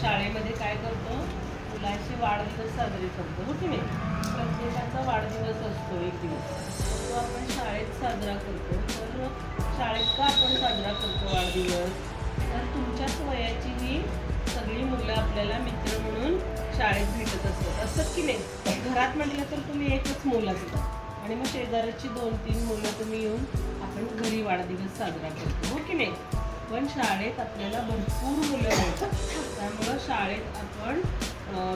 शाळेमध्ये काय करतो? मुलांचे वाढदिवस साजरे करतो हो की नाही? प्रत्येकाचा वाढदिवस असतो एक दिवस. तो आपण शाळेत साजरा करतो. तर शाळेत का आपण साजरा करतो वाढदिवस? तर तुमच्याच वयाची ही सगळी मुलं आपल्याला मित्र म्हणून शाळेत भेटत असतात. असतात की नाही? घरात म्हटलं तर तुम्ही एकच मुलं असतात आणि मग शेजाऱ्याची दोन तीन मुलं तुम्ही येऊन आपण घरी वाढदिवस साजरा करतो. हो की नाही? पण शाळेत आपल्याला भरपूर मुलं मिळतात त्यामुळं शाळेत आपण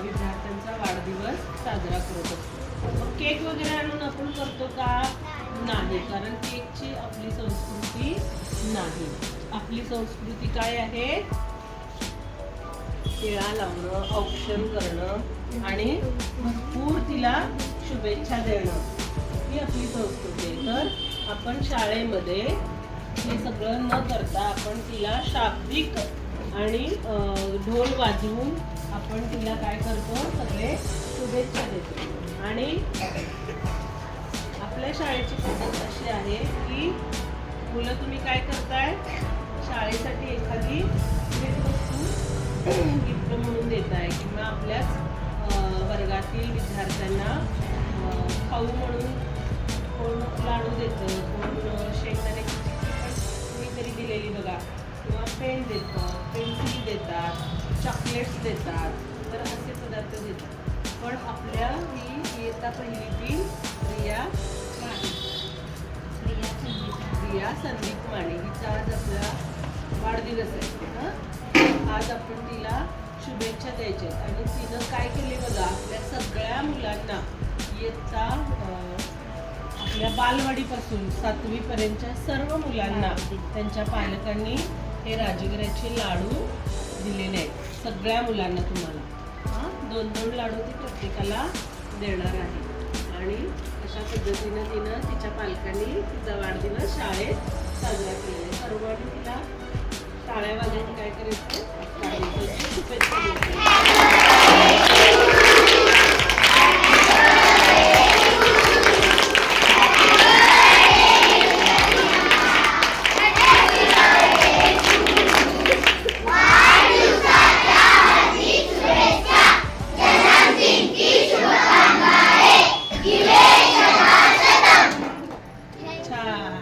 विद्यार्थ्यांचा वाढदिवस साजरा करत असतो. मग केक वगैरे आणून आपण करतो का? नाही कारण केकची आपली संस्कृती नाही. आपली संस्कृती काय आहे? टिळा लावणं औक्षण करणं आणि भरपूर तिला शुभेच्छा देणं. ही आपली संस्कृती आहे. तर आपण शाळेमध्ये हे सगळं न करता आपण तिला शाब्दिक आणि ढोल वाजवून आपण तिला काय करतो? सगळे शुभेच्छा देतो. आणि आपल्या शाळेची पद्धत अशी आहे की मुलं तुम्ही काय करताय? शाळेसाठी एखादी वस्तू गिफ्ट म्हणून देत आहे किंवा आपल्याच वर्गातील विद्यार्थ्यांना खाऊ म्हणून कोण लाडू देतं? पेन देतं पेन्सिल देतात चॉकलेट्स देतात तर असे पदार्थ देतात. पण आपल्या ही इयत्ता पहिलीतील रिया माने. रिया संदीप माने. हिचा आज आपला वाढदिवस आहे. हं? आज आपण तिला शुभेच्छा द्यायच्या आहेत. आणि तिनं काय केले बघा आपल्या सगळ्या मुलांना इयत्ता अं, आपल्या बालवाडीपासून सातवीपर्यंतच्या सर्व मुलांना त्यांच्या पालकांनी हे राजगिराचे लाडू दिलेले आहेत. सगळ्या मुलांना तुम्हाला. हां? दोन दोन लाडू ती प्रत्येकाला देणार आहे. आणि अशा पद्धतीनं तिनं तिच्या पालकांनी तिचा वाढदिवस शाळेत साजरा केला आहे. सर्वांनी तिला टाळ्या वाजवून काय करायचं? Nah.